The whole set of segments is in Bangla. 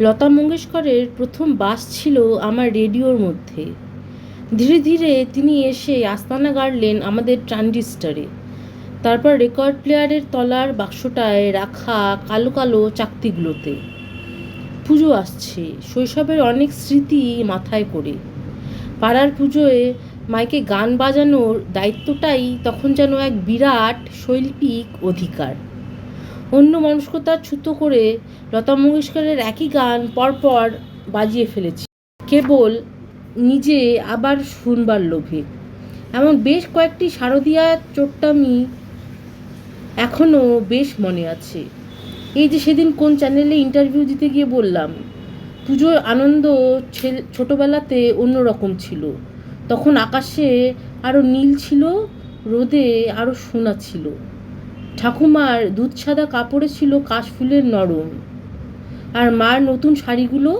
লতা মঙ্গেশকরের প্রথম বাস ছিল আমার রেডিওর মধ্যে। ধীরে ধীরে তিনি এসে আস্তানা গাড়লেন আমাদের ট্রানজিস্টারে। তারপর রেকর্ড প্লেয়ারের তলার বাক্সটায় রাখা কালো কালো চাকতিগুলোতে। পুজো আসছে, শৈশবের অনেক স্মৃতি মাথায় করে। পাড়ার পুজোয় মাইকে গান বাজানোর দায়িত্বটাই তখন যেন এক বিরাট শৈল্পিক অধিকার। অন্য মনস্কতার ছুতো করে লতা মঙ্গেশকরের একই গান পরপর বাজিয়ে ফেলেছি। কেবল নিজে আবার শুনবার লোভে। এমন বেশ কয়েকটি শারদিয়া চোট্টামি এখনও বেশ মনে আছে। এই যে সেদিন কোন চ্যানেলে ইন্টারভিউ দিতে গিয়ে বললাম পুজোর আনন্দ ছোটবেলাতে অন্যরকম ছিল। তখন আকাশে আরও নীল ছিল, রোদে আরও সোনা ছিল। ঠাকুমার দুধ সাদা কাপড়ে ছিল কাশফুলের নরম। আর মার নতুন শাড়িগুলো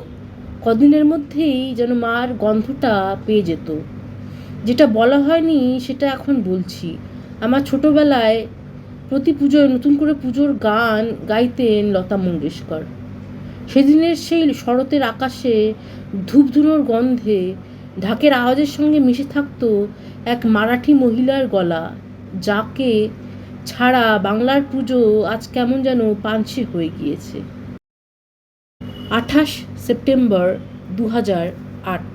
কদিনের মধ্যেই যেন মার গন্ধটা পেয়ে যেত। যেটা বলা হয়নি, সেটা এখন বলছি। আমার ছোটবেলায় প্রতি পুজোয় নতুন করে পুজোর গান গাইতেন লতা মঙ্গেশকর। সেদিনের সেই শরতের আকাশে ধূপধুনোর গন্ধে ঢাকের আওয়াজের সঙ্গে মিশে থাকতো এক মারাঠি মহিলার গলা, যাকে ছাড়া বাংলার পুজো আজ কেমন যেন পাঞ্ছি হয়ে গিয়েছে। আঠাশ সেপ্টেম্বর দু হাজার আট।